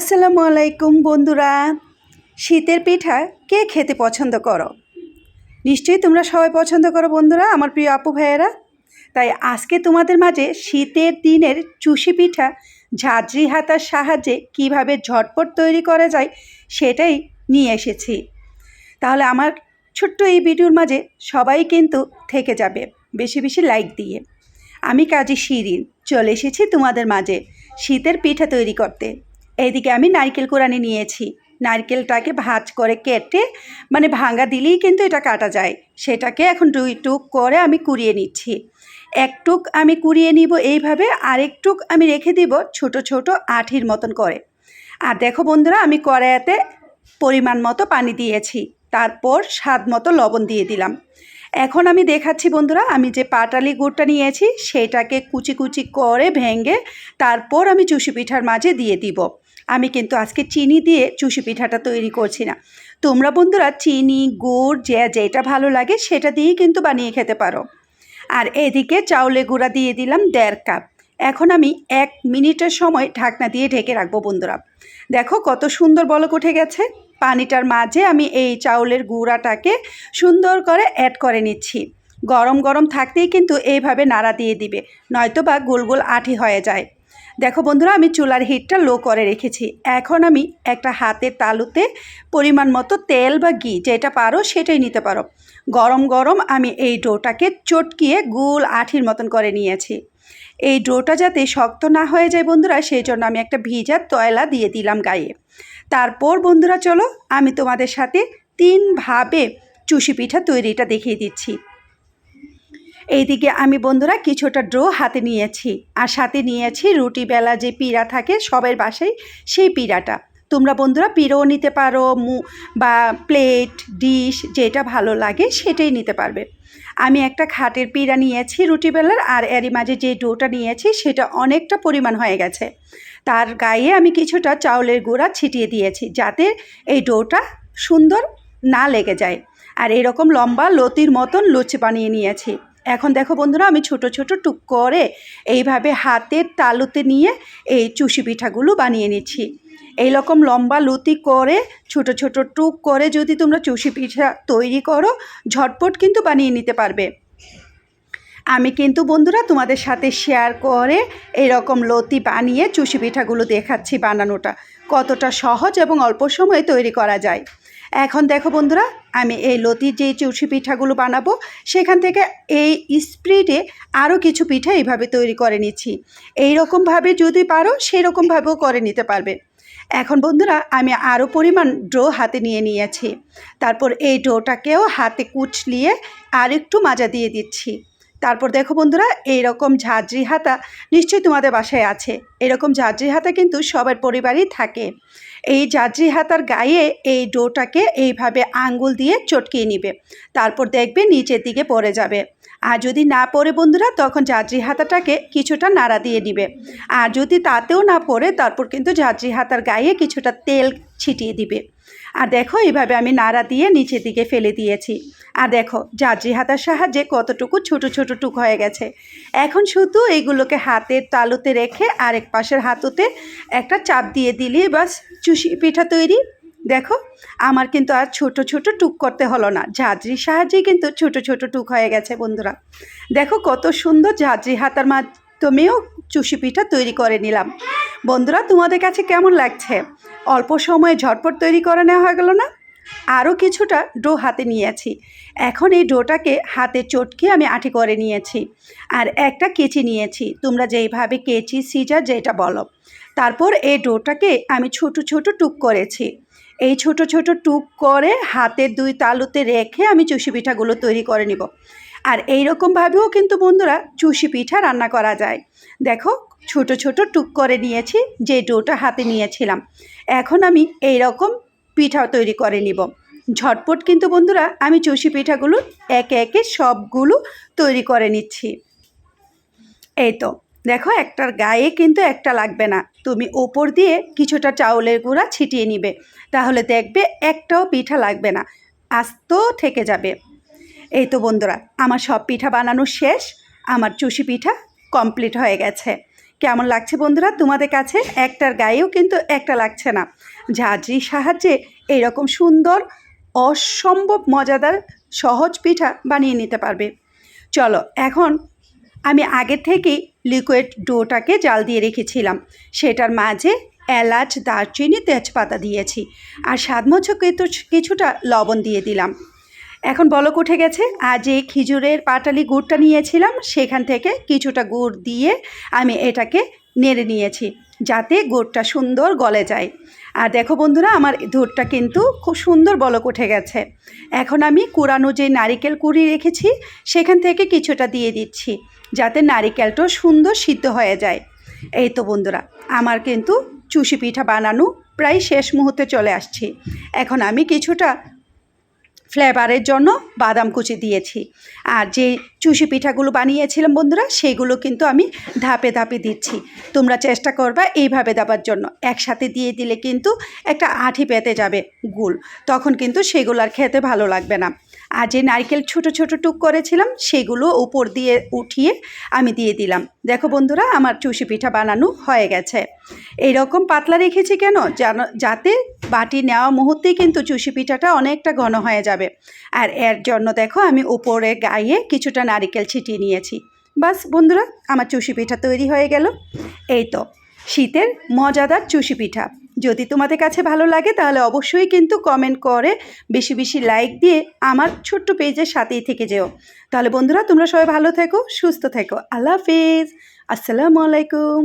আসসালামু আলাইকুম বন্ধুরা। শীতের পিঠা কে খেতে পছন্দ করো? নিশ্চয়ই তোমরা সবাই পছন্দ করো বন্ধুরা, আমার প্রিয় আপু ভাইয়েরা। তাই আজকে তোমাদের মাঝে শীতের দিনের চুষি পিঠা ঝাঁঝরি হাতার সাহায্যে কীভাবে ঝটপট তৈরি করা যায় সেটাই নিয়ে এসেছি। তাহলে আমার ছোট্ট এই ভিডিওর মাঝে সবাই কিন্তু থেকে যাবে, বেশি বেশি লাইক দিয়ে। আমি কাজী শিরিন, চলে এসেছি তোমাদের মাঝে শীতের পিঠা তৈরি করতে। এইদিকে আমি নারকেল কোরআনি নিয়েছি। নারকেলটাকে ভাজ করে কেটে মানে ভাঙা দিলেই কিন্তু এটা কাটা যায়। সেটাকে এখন দুই টুক করে আমি কুড়িয়ে নিচ্ছি। এক টুক আমি কুড়িয়ে নিব এইভাবে, আরেক টুক আমি রেখে দিব ছোট ছোট আঠির মতন করে। আর দেখো বন্ধুরা, আমি কড়াইতে পরিমাণ মতো পানি দিয়েছি। তারপর স্বাদ মতো লবণ দিয়ে দিলাম। এখন আমি দেখাচ্ছি বন্ধুরা, আমি যে পাটালি গুড়টা নিয়েছি, সেটাকে কুচি কুচি করে ভেঙে তারপর আমি চুষি পিঠার মাঝে দিয়ে দিব। আমি কিন্তু আজকে চিনি দিয়ে চুষি পিঠাটা তৈরি করছি না। তোমরা বন্ধুরা চিনি, গুড়, যে যেটা ভালো লাগে সেটা দিয়েই কিন্তু বানিয়ে খেতে পারো। আর এদিকে চাউলে গুঁড়া দিয়ে দিলাম দেড় কাপ। এখন আমি এক মিনিটের সময় ঢাকনা দিয়ে ঢেকে রাখব বন্ধুরা। দেখো কত সুন্দর বলক উঠে গেছে। পানিটার মাঝে আমি এই চাউলের গুঁড়াটাকে সুন্দর করে অ্যাড করে নিচ্ছি। গরম গরম থাকতেই কিন্তু এইভাবে নাড়া দিয়ে দিবে নয়তো বা গোল গোল আঠি হয়ে যায়। দেখো বন্ধুরা, আমি চুলার হিটটা লো করে রেখেছি। এখন আমি একটা হাতের তালুতে পরিমাণ মতো তেল বা ঘি যেটা পারো সেটাই নিতে পারো। গরম গরম আমি এই ডোটাকে চটকিয়ে গোল আঠির মতন করে নিয়েছি। এই ডোটা যাতে শক্ত না হয়ে যায় বন্ধুরা, সেই জন্য আমি একটা ভিজা তয়লা দিয়ে দিলাম গায়ে। তারপর বন্ধুরা চলো, আমি তোমাদের সাথে তিনভাবে চুষি পিঠা তৈরিটা দেখিয়ে দিচ্ছি। এইদিকে আমি বন্ধুরা কিছুটা ড্রো হাতে নিয়েছি আর সাথে নিয়েছি রুটি বেলা যে পিড়া থাকে সবের বাসায় সেই পিড়াটা। তোমরা বন্ধুরা পিড়োও নিতে পারো, মু, বা প্লেট, ডিশ যেটা ভালো লাগে সেটাই নিতে পারবে। আমি একটা খাটের পিড়া নিয়েছি রুটি বেলার আর এরই মাঝে যে ডোটা নিয়েছি সেটা অনেকটা পরিমাণ হয়ে গেছে। তার গায়ে আমি কিছুটা চাউলের গুঁড়া ছিটিয়ে দিয়েছি যাতে এই ডোটা সুন্দর না লেগে যায়। আর এরকম লম্বা লতির মতন লুচি বানিয়ে নিয়েছি। এখন দেখো বন্ধুরা, আমি ছোট ছোট টুক করে এইভাবে হাতের তালুতে নিয়ে এই চুষি পিঠাগুলো বানিয়ে নিচ্ছি। এই রকম লম্বা লুতি করে, ছোট ছোট টুক করে যদি তোমরা চুষি পিঠা তৈরি করো, ঝটপট কিন্তু বানিয়ে নিতে পারবে। আমি কিন্তু বন্ধুরা তোমাদের সাথে শেয়ার করে এরকম লতি বানিয়ে চুষি পিঠাগুলো দেখাচ্ছি বানানোটা, কতটা সহজ এবং অল্প সময়ে তৈরি করা যায়। এখন দেখো বন্ধুরা, আমি এই লতির যে চুষি পিঠাগুলো বানাবো, সেখান থেকে এই স্প্রিডে আরও কিছু পিঠা এইভাবে তৈরি করে নিচ্ছি। এই রকমভাবে যদি পারো সেই রকমভাবেও করে নিতে পারবে। এখন বন্ধুরা, আমি আরও পরিমাণ ডো হাতে নিয়ে নিয়েছি। তারপর এই ডোটাকেও হাতে কুচলিয়ে আর একটু মাজা দিয়ে দিচ্ছি। তারপর দেখো বন্ধুরা, এইরকম ঝাঁঝরি হাতা নিশ্চয়ই তোমাদের বাসায় আছে। এরকম ঝাঁঝরি হাতা কিন্তু সবার পরিবারই থাকে। এই ঝাঁঝরি হাতার গায়ে এই ডোটাকে এইভাবে আঙ্গুল দিয়ে চটকিয়ে নিবে। তারপর দেখবে নিচের দিকে পড়ে যাবে। আর যদি না পড়ে বন্ধুরা, তখন ঝাঁঝরি হাতাটাকে কিছুটা নাড়া দিয়ে দিবে আর যদি তাতেও না পড়ে, তারপর কিন্তু ঝাঁঝরি হাতার গায়ে কিছুটা তেল ছিটিয়ে দিবে। আর দেখো, এইভাবে আমি নাড়া দিয়ে নিচের দিকে ফেলে দিয়েছি। আর দেখো, জাজি হাতার সাহায্যে কতটুকু ছোট ছোট টুক হয়ে গেছে। এখন শুধু এইগুলোকে হাতের তালুতে রেখে আরেক পাশের হাতুতে একটা চাপ দিয়ে দিলে বাস চুষি পিঠা তৈরি। দেখো, আমার কিন্তু আর ছোট ছোট টুক করতে হলো না। ঝাঁঝরির সাহায্যেই কিন্তু ছোট ছোট টুক হয়ে গেছে বন্ধুরা। দেখো কত সুন্দর ঝাঁঝরি হাতার মাধ্যমেও চুষি পিঠা তৈরি করে নিলাম। বন্ধুরা, তোমাদের কাছে কেমন লাগছে? অল্প সময়ে ঝটপট তৈরি করে নেওয়া হয়ে গেল না? আরও কিছুটা ডো হাতে নিয়েছি। এখন এই ডোটাকে হাতে চটকে আমি আঠি করে নিয়েছি। আর একটা কেচি নিয়েছি। তোমরা যেইভাবে কেচি, সিজার যেটা বলো। তারপর এই ডোটাকে আমি ছোট ছোট টুক করেছি। এই ছোট ছোট টুক করে হাতের দুই তালুতে রেখে আমি চুষি পিঠাগুলো তৈরি করে নিব। আর এই রকমভাবেও কিন্তু বন্ধুরা চুষি পিঠা রান্না করা যায়। দেখো, ছোট ছোট টুক করে নিয়েছি, যে ডোটা হাতে নিয়েছিলাম। এখন আমি এই রকম পিঠা তৈরি করে নিব। ঝটপট কিন্তু বন্ধুরা, আমি চষি পিঠাগুলো একে একে সবগুলো তৈরি করে নিচ্ছি। এই তো, দেখো একটার গায়ে কিন্তু একটা লাগবে না। তুমি ওপর দিয়ে কিছুটা চাউলের গুঁড়া ছিটিয়ে নিবে। তাহলে দেখবে একটাও পিঠা লাগবে না, আস্ত থেকে যাবে। এই তো বন্ধুরা, আমার সব পিঠা বানানো শেষ, আমার চুষি পিঠা কমপ্লিট হয়ে গেছে। কেমন লাগছে বন্ধুরা? তোমাদের কাছে একটার গায়েও কিন্তু একটা লাগছে না। ঝাঁঝরির সাহায্যে এরকম সুন্দর, অসম্ভব মজাদার সহজ পিঠা বানিয়ে নিতে পারবে। চলো, এখন আমি আগে থেকেই লিকুইড ডোটাকে জাল দিয়ে রেখেছিলাম। সেটার মাঝে এলাচ, দারচিনি, তেজপাতা দিয়েছি। আর স্বাদ কিছুটা লবণ দিয়ে দিলাম। এখন বলক উঠে গেছে। আর যে খেজুরের পাটালি গুড়টা নিয়েছিলাম, সেখান থেকে কিছুটা গুড় দিয়ে আমি এটাকে নেড়ে নিয়েছি, যাতে গুড়টা সুন্দর গলে যায়। আর দেখো বন্ধুরা, আমার দুধটা কিন্তু খুব সুন্দর বলক উঠে গেছে। এখন আমি কুড়ানো যে নারিকেল কুড়ি রেখেছি, সেখান থেকে কিছুটা দিয়ে দিচ্ছি, যাতে নারিকেলটাও সুন্দর সিদ্ধ হয়ে যায়। এই তো বন্ধুরা, আমার কিন্তু চুষি পিঠা বানানো প্রায় শেষ মুহূর্তে চলে আসছি। এখন আমি কিছুটা ফ্লেভারের জন্য বাদাম কুচি দিয়েছি। আর যে চুষি পিঠাগুলো বানিয়েছিলাম বন্ধুরা, সেগুলো কিন্তু আমি ধাপে ধাপে দিচ্ছি। তোমরা চেষ্টা করবা এইভাবে দেওয়ার জন্য। একসাথে দিয়ে দিলে কিন্তু একটা আঠি পেতে যাবে গুল তখন কিন্তু সেগুলো আর খেতে ভালো লাগবে না। আর যে নারকেল ছোট ছোট টুক করেছিলাম, সেগুলো উপর দিয়ে উঠিয়ে আমি দিয়ে দিলাম। দেখো বন্ধুরা, আমার চুষি পিঠা বানানো হয়ে গেছে। এইরকম পাতলা রেখেছি কেন? যাতে বাটি নেওয়া মুহূর্তেই কিন্তু চুষি পিঠাটা অনেকটা ঘন হয়ে যাবে। আর এর জন্য দেখো, আমি উপরে গায়ে কিছুটা নারিকেল ছিটিয়ে নিয়েছি। বাস বন্ধুরা, আমার চুষি পিঠা তৈরি হয়ে গেল। এই তো, শীতের মজাদার চুষি পিঠা। যদি তোমাদের কাছে ভালো লাগে, তাহলে অবশ্যই কিন্তু কমেন্ট করে বেশি বেশি লাইক দিয়ে আমার ছোট্ট পেজের সাথেই থেকে যেও। তাহলে বন্ধুরা, তোমরা সবাই ভালো থেকো, সুস্থ থেকো। আল্লাহ হাফিজ। আসসালামু আলাইকুম।